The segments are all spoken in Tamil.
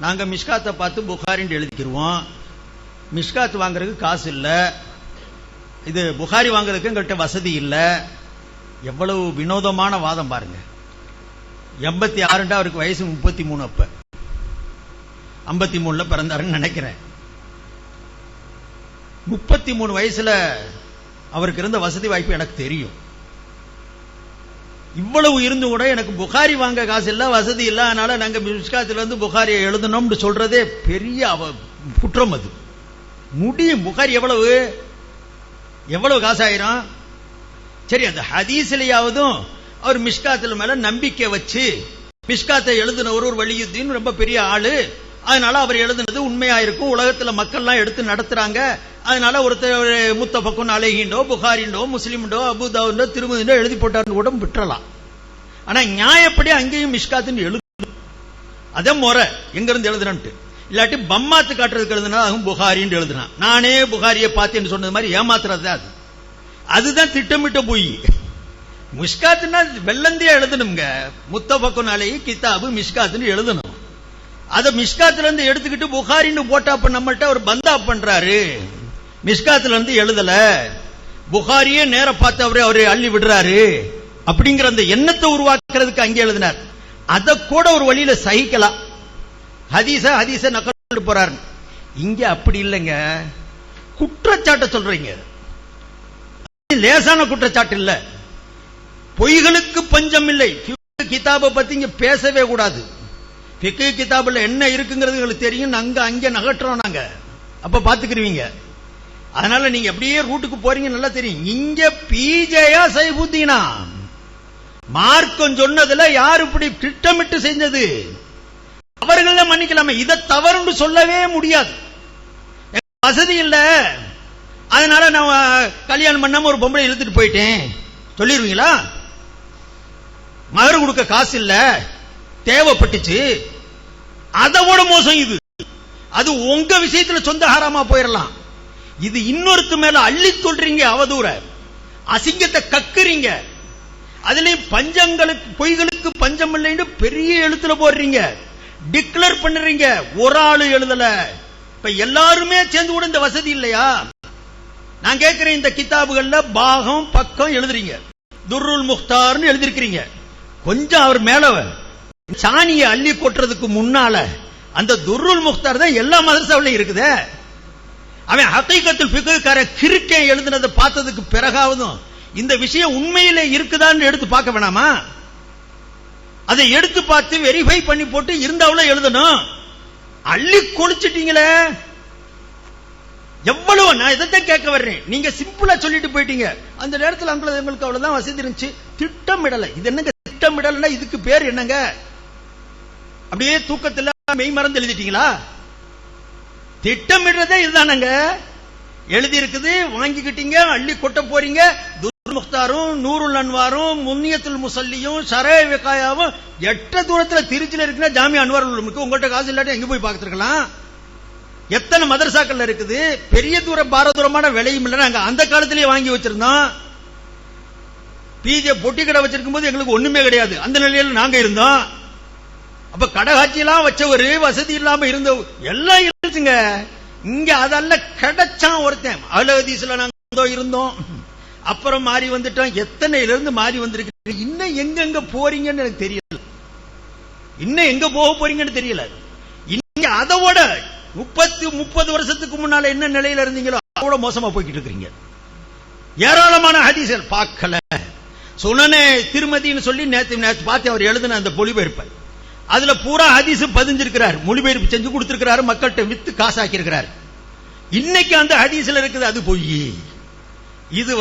நாங்க மிஷ்காத்தை பார்த்து புகாரின்னு எழுதிக்கிருவோம். மிஷ்காத் வாங்குறதுக்கு காசு இல்லை. இது புகாரி வாங்குறதுக்கு எங்கள்கிட்ட வசதி இல்லை. எவ்வளவு வினோதமான வாதம் பாருங்க. எண்பத்தி ஆறுண்டா அவருக்கு வயசு முப்பத்தி மூணு அப்ப. ஐம்பத்தி மூணுல பிறந்தாருன்னு நினைக்கிறேன். முப்பத்தி மூணு வயசுல அவருக்கு இருந்த வசதி வாய்ப்பு எனக்கு தெரியும். இவ்வளவு இருந்து கூட எனக்கு புகாரி வாங்க காசு இல்ல வசதி இல்ல அதனால நாங்க மிஷ்காத்துல இருந்து புகாரியை எழுதணும்னு சொல்றதே பெரிய குற்றம் அது. முடியும் புகாரி எவ்வளவு? எவ்வளவு காசாயிரும் சரி அந்த ஹதீஸ்லயாவதும் அவர் மிஷ்காத்தில் மேல நம்பிக்கை வச்சு மிஷ்காத்தை எழுதினவர் ஒரு வலியுத்தின் ரொம்ப பெரிய ஆளு. அதனால அவர் எழுதினது உண்மையா இருக்கும் உலகத்துல மக்கள்லாம் எடுத்து நடத்துறாங்க. அதனால ஒருத்தர் முத்தபக்குன் அலைகின்றோ புகாரிண்டோ முஸ்லிம்டோ அபுதாவுண்டோ திருமதிண்டோ எழுதி போட்டார்னு கூட விட்டுறலாம். ஆனா நியாயப்படி அங்கேயும் மிஷ்காத்துன்னு எழுது அதே முறை எங்க இருந்து எழுதுனன்ட்டு இல்லாட்டி பம்மாத்து காட்டுறதுக்கு எழுதுனா அதுவும் புகாரின்னு எழுதுனான் நானே புகாரியை பார்த்தேன்னு சொன்னது மாதிரி ஏமாத்துறது அது? அதுதான் திட்டமிட்ட போய். மிஷ்காத்துனா வெள்ளந்தியா எழுதணுங்க முத்தபக்குன் அலை கித்தாபு மிஷ்காத்துன்னு எழுதணும். அதை மிஷ்காத்துல இருந்து எடுத்துக்கிட்டு புகாரின்னு போட்டா அப்ப நம்மள்ட்ட அவர் பந்தா பண்றாரு. மிஸ்காத்துல இருந்து எழுதல புகாரியே நேர பார்த்து அவரே அவரை அள்ளி விடுறாரு. அப்படிங்கிற அந்த எண்ணத்தை உருவாக்குறதுக்கு அங்கே எழுதினார். அதை கூட ஒரு வழியில சகிக்கலாம் ஹதீச ஹதீச நக்கல் போறாரு இங்க அப்படி இல்லைங்க. குற்றச்சாட்டை சொல்றீங்க. லேசான குற்றச்சாட்டு இல்ல. பொய்களுக்கு பஞ்சம் இல்லை. கிதாபை பத்தி இங்க பேசவே கூடாது. பிக்கு கிதாபுல என்ன இருக்குங்கிறது தெரியும். அங்க அங்க நகட்டுறோம் நாங்க. அப்ப பாத்துக்கிருவீங்க அதனால நீங்க அப்படியே ரூட்டுக்கு போறீங்க நல்லா தெரியும். இங்க பிஜேயா சைபுத்தீனா? மார்க்கம் சொன்னதுல யார் இப்படி திட்டமிட்டு செஞ்சது? அவர்கள மன்னிக்கலாமே. இதை தவறுன்னு சொல்லவே முடியாது. வசதி இல்ல. அதனால நான் கல்யாணம் பண்ணாம ஒரு பொம்பளை இழுத்துட்டு போயிட்டேன். சொல்லிடுவீங்களா மகர் கொடுக்க காசு இல்ல. தேவைப்பட்டுச்சு. அதை விட மோசம் இது. அது உங்க விஷயத்துல சொந்த ஹாராமா போயிடலாம் இது இன்னொருத்து மேல அள்ளி சொல்றீங்க அவதூற. அசிங்கத்தை கக்குறீங்க. அதுலயும் பஞ்சங்களுக்கு பொய்களுக்கு பஞ்சம் இல்லைன்னு பெரிய எழுத்துல போடுறீங்க. டிக்ளேர் பண்ணுறீங்க. ஒரு ஆளு எழுதல. இப்ப எல்லாருமே சேர்ந்து கூட இந்த வசதி இல்லையா? நான் கேட்கிறேன் இந்த கிதாபுகள்ல பாகம் பக்கம் எழுதுறீங்க. துர்ருல் முக்தார்னு எழுதிருக்கிறீங்க. கொஞ்சம் அவர் மேல சாணியை அள்ளி கொட்டுறதுக்கு முன்னால அந்த துர்ருல் முக்தார் தான் எல்லா மதரசாவிலையும் இருக்குதே. அவன் ஹக்கைக்கத்தில் பிக்குக்கார கிறுக்கே எழுதினதை பார்த்ததுக்கு பிறகாவதும் இந்த விஷயம் உண்மையிலே இருக்குதான்னு எடுத்து பார்க்க வேணாமா? அதை எடுத்து பார்த்து வெரிஃபை பண்ணி போட்டு இருந்தாவுல எழுதணும். அள்ளி கொளிச்சிட்டீங்களே எவ்வளவு நான் இதைத்தான் கேட்க வர்றேன்? நீங்க சிம்பிளா சொல்லிட்டு போயிட்டீங்க. அந்த நேரத்தில் அங்கே எங்களுக்கு அவ்வளவுதான் வசதி இருந்துச்சு. திட்டமிடலை. இது என்னங்க திட்டமிடல்னா இதுக்கு பேர் என்னங்க? அப்படியே தூக்கத்தில் மெய் மறந்து எழுதிட்டீங்களா? திட்டமிடுறதே இதுதானங்க? எழுதி இருக்குது வாங்கிக்கிட்டீங்க அள்ளி கொட்ட போறீங்க. முக்தாரும் நூருல் அன்வாரும் முன்னியத்துல் முசல்லியும் சரே விகாயாவும் எட்ட தூரத்துல திருச்சியில் இருக்குன்னா ஜாமியா அன்வார் உங்கள்கிட்ட காசு இல்லாட்டி எங்க போய் பார்த்துருக்கலாம் எத்தனை மதரசாக்கள் இருக்குது? பெரிய தூர பாரதூரமான விலையும் இல்லை நாங்க அந்த காலத்திலேயே வாங்கி வச்சிருந்தோம். பிஜே பொட்டி கடை வச்சிருக்கும் போது எங்களுக்கு ஒண்ணுமே கிடையாது. அந்த நிலையில நாங்க இருந்தோம். அப்ப கடகாட்சி எல்லாம் வச்சவரு வசதி இல்லாம இருந்த எல்லாம் இருந்துச்சுங்க இங்க அதெல்லாம் கிடைச்சான் ஒருத்தன். அலஹதீஸ்ல நாங்க இருந்தோம். அப்புறம் மாறி வந்துட்டோம். எத்தனையில இருந்து மாறி வந்திருக்கு? இன்னும் எங்க எங்க போறீங்கன்னு எனக்கு தெரியல. இன்னும் எங்க போக போறீங்கன்னு தெரியல. இன்னைக்கு அதோட முப்பத்தி முப்பது வருஷத்துக்கு முன்னால என்ன நிலையில இருந்தீங்களோ அதோட மோசமா போய்கிட்டு இருக்கிறீங்க. ஏராளமான ஹதீசல் பார்க்கல. சுனனே திருமதின்னு சொல்லி நேத்து நேற்று பார்த்து அவர் எழுதின அந்த பொழிபெயர்ப்பை அதுல பூரா ஹதீஸும் பதிஞ்சிருக்கிறார் மொழிபெயர்ப்பு செஞ்சு கொடுத்திருக்கிறாரு மக்கள்கிட்ட வித்து காசாக்கி இருக்கிறார் இன்னைக்கு அந்த ஹதீஸ்ல இருக்குது அது பொய். இது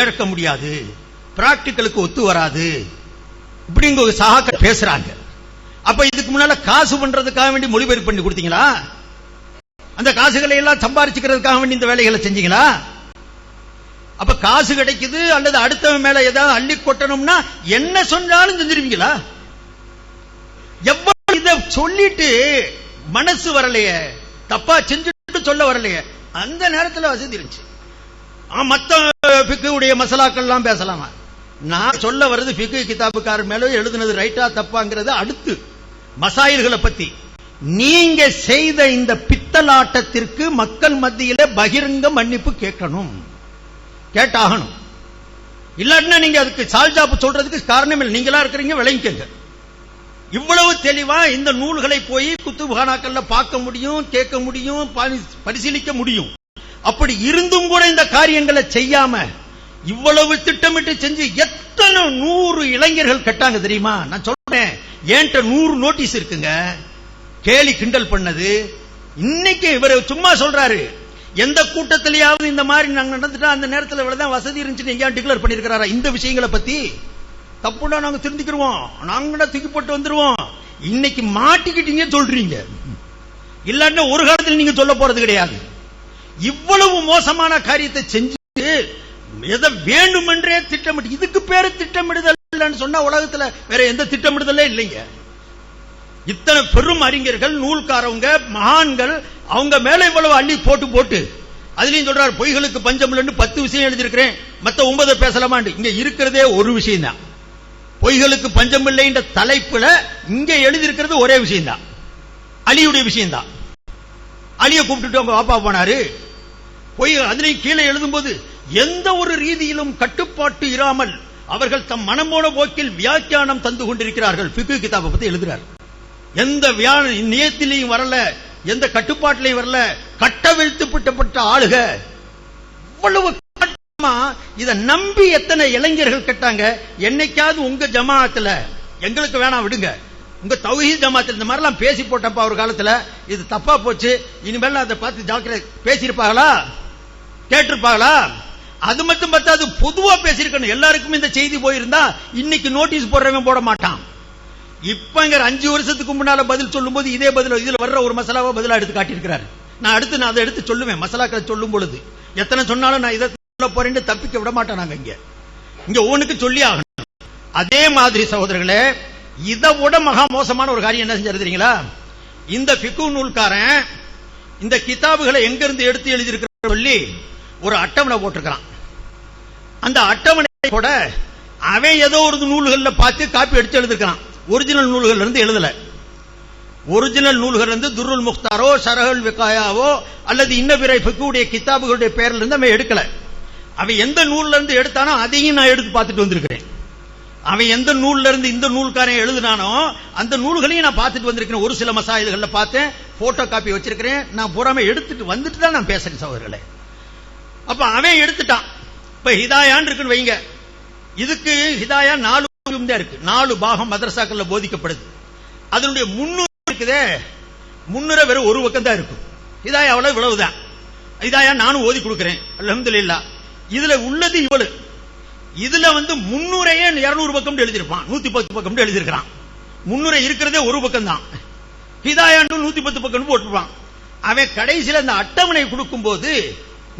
ஏற்க முடியாது. பிராக்டிக்கலுக்கு ஒத்து வராது. இப்படிங்க ஒரு சகாக்கள் பேசுறாங்க. அப்ப இதுக்கு முன்னால காசு பண்றதுக்காக வேண்டி மொழிபெயர்ப்பு பண்ணி கொடுத்தீங்களா? அந்த காசுகளை எல்லாம் சம்பாரிச்சுக்கிறதுக்காக வேண்டி இந்த வேலைகளை செஞ்சீங்களா? அப்ப காசு கிடைக்குது அல்லது அடுத்தவன் மேல ஏதாவது அள்ளி கொட்டணும்னா என்ன சொன்னாலும் செஞ்சிருவீங்களா? எவ்வளவு இத சொல்லிட்டு மனசு வரலையே? தப்பா செஞ்சுட்டு சொல்ல வரலையே? அந்த நேரத்தில் வசதி இருந்துச்சு மத்த பிக்குடைய மசாலாக்கள் எல்லாம் பேசலாமா? நான் சொல்ல வர்றது பிக்கு கிதாபுக்கார் மேல எழுதுனது ரைட்டா தப்பாங்கிறது அடுத்து. மசாயில்களை பத்தி. நீங்க செய்த இந்த பித்தலாட்டத்திற்கு மக்கள் மத்தியில பகிரங்க மன்னிப்பு கேட்கணும். கேட்டாகணும். இல்லாட்டினா நீங்க அதுக்கு சால்ஜாப்பு சொல்றதுக்கு காரணம் இல்லை. நீங்களா இருக்கிறீங்க விளங்கிக்கங்க. இவ்வளவு தெளிவா இந்த நூல்களை போய் குத்துபானாக்கள்ல பார்க்க முடியும் கேட்க முடியும் பரி- பரிசீலிக்க முடியும். அப்படி இருந்தும் கூட இந்த காரியங்களை செய்யாம இவ்வளவு திட்டமிட்டு செஞ்சு எத்தனை நூறு இளைஞர்கள் கட்டாங்க தெரியுமா? நான் சொல்றேன். ஏன்ட்ட நூறு நோட்டீஸ் இருக்குங்க. கேலி கிண்டல் பண்ணது. இன்னைக்கு இவர் சும்மா சொல்றாரு. எந்த கூட்டத்திலேயாவது இந்த மாதிரி நாங்க நடந்துட்டா அந்த நேரத்தில் இவ்வளவுதான் வசதி இருந்துச்சுன்னு எங்கேயா டிக்ளேர் பண்ணிருக்கிறாரா? இந்த விஷயங்களை பத்தி தப்புனா நாங்க திருந்திக்கிருவோம். நாங்கடா தூக்கி போட்டு வந்துருவோம். இன்னைக்கு மாட்டிக்கிட்டீங்க சொல்றீங்க. இல்லாட்டினா ஒரு காலத்தில் நீங்க சொல்ல போறது கிடையாது. இவ்வளவு மோசமான காரியத்தை செஞ்சு எதை வேண்டுமென்றே திட்டமிட்டு இதுக்கு பேரு திட்டமிடுதல் இல்லைன்னு சொன்னா உலகத்துல வேற எந்த திட்டமிடுதலே இல்லைங்க. இத்தனை பெரும் அறிஞர்கள் நூல்காரவங்க மகான்கள் அவங்க மேல இவ்வளவு அள்ளி போட்டு போட்டு அதுலயும் சொல்றாரு பொய்களுக்கு பஞ்சம் இல்லைன்னு பத்து விஷயம் எழுதியிருக்கிறேன். மத்த ஒன்பது பேசலாமாண்டு இங்க இருக்கிறதே ஒரு விஷயம் தான் பொய்களுக்கு பஞ்சம் இல்லைன்ற தலைப்புல இங்க எழுதியிருக்கிறது ஒரே விஷயம் தான் அலியுடைய விஷயம் தான் அலியை கூப்பிட்டுட்டு பாப்பா போனாரு. பொய் அதுலயும் கீழே எழுதும்போது எந்த ஒரு ரீதியிலும் கட்டுப்பாட்டு இராமல் அவர்கள் தம் மனம் போன போக்கில் வியாக்கியானம் தந்து கொண்டிருக்கிறார்கள். பிக்கு கிதாபை பத்தி எழுதுறார். எந்த வியா- நியத்திலையும் வரல எந்த கட்டுப்பாட்டிலையும் வரல கட்டவிழ்த்துப்பட்டப்பட்ட ஆளுக இவ்வளவு இத நம்பி எத்தனை இளைஞர்கள் கேட்டாங்க என்னைக்காவது உங்க ஜமாத்துல எங்களுக்கு வேணாம் விடுங்க. உங்க தௌஹி ஜமாத்தில் இந்த மாதிரிலாம் பேசி போட்டப்பா ஒரு காலத்துல இது தப்பா போச்சு இனிமேல் அதை பார்த்து ஜாக்கிரதை பேசியிருப்பாங்களா? கேட்டிருப்பாங்களா? அது மட்டும் பத்தாது பொதுவா பேசியிருக்கணும். எல்லாருக்கும் இந்த செய்தி போயிருந்தா இன்னைக்கு நோட்டீஸ் போடுறவன் போட மாட்டான். இப்பங்கிற அஞ்சு வருஷத்துக்கு முன்னால பதில் சொல்லும் போது இதே பதில் இதுல வர்ற ஒரு மசாலாவை பதிலா எடுத்து காட்டியிருக்கிறார். நான் அடுத்து நான் அதை எடுத்து சொல்லுவேன் மசாலாக்களை சொல்லும் பொழுது. எத்தனை சொன்னாலும் நான் இதை போறேன்னு தப்பிக்க விட மாட்டோம் நாங்க இங்க. இங்க ஒண்ணுக்கு சொல்லி ஆகணும். அதே மாதிரி சகோதரர்களே இதை விட மகா மோசமான ஒரு காரியம் என்ன செஞ்சாரு தெரியுங்களா? இந்த பிக்கு நூல்காரன் இந்த கிதாபுகளை எங்கிருந்து எடுத்து எழுதியிருக்கிற சொல்லி ஒரு அட்டவணை போட்டிருக்கிறான். அந்த அட்டவணை கூட அவன் ஏதோ ஒரு நூல்கள்ல பார்த்து காப்பி எடுத்து எழுதிருக்கான் ஒரிஜினல் நூல்கள் இருந்து எழுதல. ஒரிஜினல் நூல்கள் இருந்து துருல் முக்தாரோ சரகல் விகாயாவோ அல்லது இன்ன பிற பிக்குடைய கிதாபுகளுடைய பெயர்ல இருந்து அவன் எடுக்கல. அவன் எந்த நூல்ல இருந்து எடுத்தானோ அதையும் நான் எடுத்து பார்த்துட்டு வந்திருக்கிறேன். அவன் எந்த நூல்ல இருந்து இந்த நூல்காரன் எழுதினானோ அந்த நூல்களையும் நான் பார்த்துட்டு வந்திருக்கிறேன். ஒரு சில மசாயில்கள்ல பார்த்தேன் போட்டோ காப்பி வச்சிருக்கிறேன். நான் பூராமே எடுத்துட்டு வந்துட்டு தான் நான் பேசுறேன் சகோதரர்களே. அப்ப அவன் எடுத்துட்டான். இப்ப ஹிதாயான் இருக்குன்னு வைங்க. இதுக்கு ஹிதாயா நாலு தான் இருக்கு. நாலு பாகம் மதரசாக்கள்ல போதிக்கப்படுது. அதனுடைய முன்னூறு இருக்குதே. முன்னுரை வெறும் ஒரு பக்கம் தான் இருக்கும். ஹிதாயா அவ்வளவு இவ்வளவுதான். ஹிதாயா நானும் ஓதி கொடுக்கிறேன். அலமதுல்லா இதுல உள்ளது இவளு. இதுல வந்து முன்னுரையே 200 பக்கம் எழுதியிருப்பான். நூத்தி பத்து பக்கம் எழுதியிருக்கிறான். முன்னுரை இருக்கிறதே ஒரு பக்கம் தான் ஹிதாயாண்டு நூத்தி பத்து பக்கம் போட்டிருப்பான். அவன் கடைசியில அந்த அட்டவணை கொடுக்கும்போது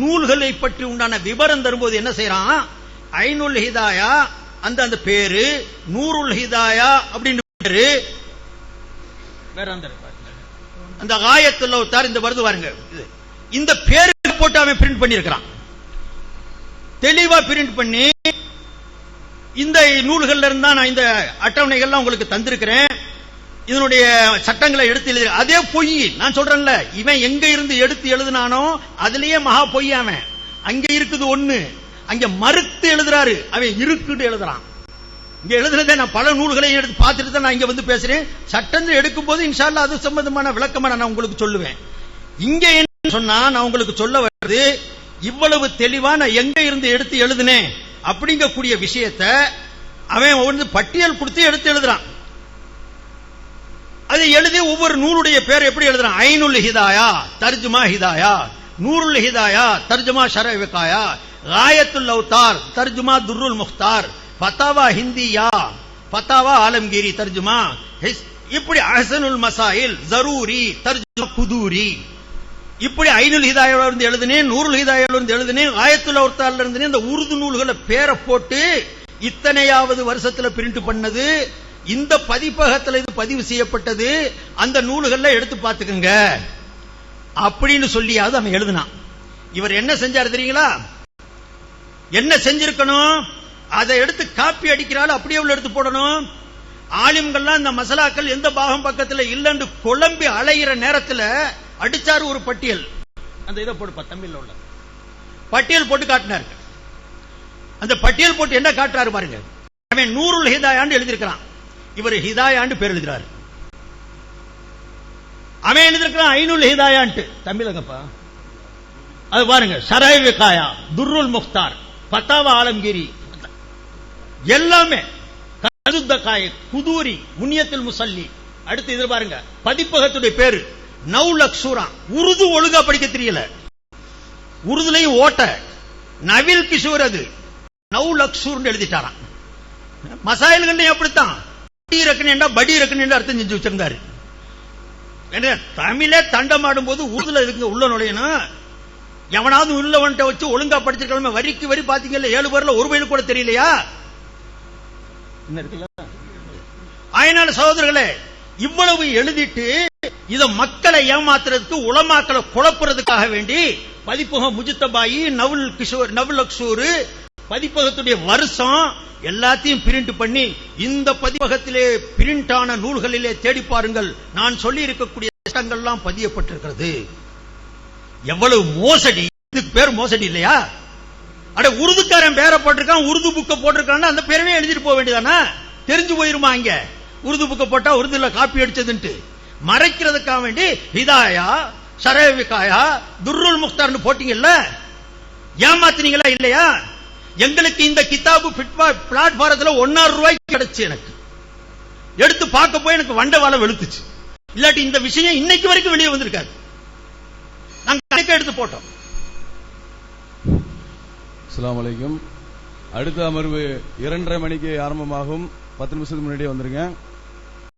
நூல்களை பற்றி உண்டான விவரம் தரும்போது என்ன செய்யறான்? ஐநூல் ஹிதாயா அந்த அந்த பேரு நூறுல் ஹிதாயா அப்படின்னு பேரு. வேற அந்த அந்த ஆயத்துல உத்தார் இந்த வருது பாருங்க. இது. இந்த பேரு போட்டு அவன் பிரிண்ட் பண்ணியிருக்கிறான். தெளிவா பிரிண்ட் பண்ணி இந்த நூல்கள்ல இருந்தா நான் இந்த அட்டவணைகள்லாம் உங்களுக்கு தந்திருக்கிறேன். இதனுடைய சட்டங்களை எடுத்து எழுதி அதே பொய் நான் சொல்றேன்ல இவன் எங்க இருந்து எடுத்து எழுதினானோ அதுலயே மகா பொய் அவன். அங்க இருக்குது ஒண்ணு அங்க மறுத்து எழுதுறாரு அவன் இருக்குன்னு எழுதுறான். இங்க எழுதுனதே நான் பல நூல்களையும் எடுத்து பார்த்துட்டு தான் நான் இங்க வந்து பேசுறேன். சட்டங்கள் எடுக்கும் போது இன்ஷால்லா அது சம்பந்தமான விளக்கமா நான் உங்களுக்கு சொல்லுவேன். இங்க என்ன சொன்னா நான் உங்களுக்கு சொல்ல வருது இவ்வளவு தெளிவா நான் எங்க இருந்து எடுத்து எழுதினேன் அப்படிங்கக்கூடிய விஷயத்த அவன் பட்டியல் கொடுத்து எடுத்து எழுதுறான். அதை எழுதி ஒவ்வொரு நூலுடைய பேர் எப்படி எழுதுறான்? ஐனுல் ஹிதாயா தர்ஜுமா ஹிதாயா நூருல் ஹிதாயா தர்ஜுமா ஷரவிகாயா ராயத்துல் லவுதார் தர்ஜுமா துர்ருல் முக்தார் பத்தாவா ஹிந்தியா பத்தாவா ஆலம்கிரி தர்ஜுமா ஹிஸ்- இப்படி அஹசனுல் மசாயில் ஜரூரி தர்ஜுமா குதூரி. இப்படி ஐநூல் ஹிதாயோட இருந்து எழுதினேன் நூறுல் ஹிதாயோட இருந்து எழுதினேன் ஆயத்துல ஒருத்தால இருந்து இந்த உருது நூல்களை பேரை போட்டு இத்தனையாவது வருஷத்துல பிரிண்ட் பண்ணது இந்த பதிப்பகத்துல இது பதிவு செய்யப்பட்டது அந்த நூல்கள்ல எடுத்து பார்த்துக்குங்க. அப்படின்னு சொல்லியாவது அவன் எழுதினான். இவர் என்ன செஞ்சார் தெரியுங்களா? என்ன செஞ்சிருக்கணும்? அதை எடுத்து காப்பி அடிக்கிறாள் அப்படியே உள்ள எடுத்து போடணும். ஆலிம்கள்லாம் இந்த மசாலாக்கள் எந்த பாகம் பக்கத்துல இல்லைன்னு குழம்பி அலைகிற நேரத்தில் அடிச்சாரு ஒரு பட்டியல். அந்த இதை போடுப்பா தமிழ்ல உள்ள. பட்டியல் போட்டு காட்டினாரு. அந்த பட்டியல் போட்டு என்ன காட்டுறாரு பாருங்க. அவன் நூறுல் ஹிதாயான்னு எழுதியிருக்கிறான். இவர் ஹிதாயான்னு பேர் எழுதுறாரு. அவன் எழுதியிருக்கிறான் ஐநூல் ஹிதாயாண்டு தமிழகப்பா. அது பாருங்க சராய் விகாயா துர்ருல் முக்தார் பத்தாவ ஆலம்கிரி. எல்லாமே கருத்தக்காய குதூரி முனியத்தில் முசல்லி. அடுத்து இது பாருங்க பதிப்பகத்துடைய பேரு. நவ் லக்ஷூரா உருது ஒழுங்கா படிக்க தெரியல. உருதுலையும் ஓட்ட. நவில் கிஷோர் அது நவ் லக்ஷூர் எழுதிட்டாராம் மசாயல்கள் அப்படித்தான் படி இருக்கணும் படி இருக்கணும் அர்த்தம் செஞ்சு வச்சிருந்தாரு. தமிழே தண்டமாடும் போது உருதுல இருக்குங்க உள்ள நுழையணும்? எவனாவது உள்ளவன்ட்ட வச்சு ஒழுங்கா படிச்சிருக்கலாமே வரிக்கு வரி பாத்தீங்கல்ல ஏழு பேர்ல ஒரு வயது கூட தெரியலையா? என்ன இருக்குல்ல? அதனால சகோதரர்களே இவ்வளவு எழுதிட்டு இத மக்களை ஏமாத்துறதுக்கு உளமாக்களை குழப்புறதுக்காக வேண்டி பதிப்பகம் முஜித்தபாயி நவுல் கிஷோர் நவுல் அக்ஷூர் பதிப்பகத்துடைய வருஷம் எல்லாத்தையும் பிரிண்ட் பண்ணி இந்த பதிப்பகத்திலே பிரிண்ட் ஆன நூல்களிலே தேடி பாருங்கள். நான் சொல்லி இருக்கக்கூடிய சட்டங்கள்லாம் பதியப்பட்டிருக்கிறது. எவ்வளவு மோசடி? இதுக்கு பேர் மோசடி இல்லையா? அட உருதுக்காரன் பேரை போட்டிருக்கான் உருது புக்க போட்டிருக்கான் அந்த பேரவே எழுதிட்டு போக வேண்டியதானா? தெரிஞ்சு போயிருமா இங்க? உருது புக்க போட்டா உருதுல காப்பி அடிச்சதுன்ட்டு. மறைக்கிறதுக்காக வேண்டி ஹிதாயா சரவிகாயா துர்ருல் முக்தார்னு போட்டீங்கல்ல? ஏமாத்தினீங்களா இல்லையா? எங்களுக்கு இந்த கிதாபு பிளாட்பாரத்தில் ஒன்னாறு ரூபாய்க்கு கிடைச்சு எனக்கு. எடுத்து பார்க்க போய் எனக்கு வண்டவாள வெளுத்துச்சு. இல்லாட்டி இந்த விஷயம் இன்னைக்கு வரைக்கும் வெளியே வந்திருக்காது நாங்க கணக்கு எடுத்து போட்டோம். அஸ்லாம் வலைக்கும் அடுத்த அமர்வு இரண்டரை மணிக்கு ஆரம்பமாகும். பத்து நிமிஷத்துக்கு முன்னாடியே வந்துருங்க.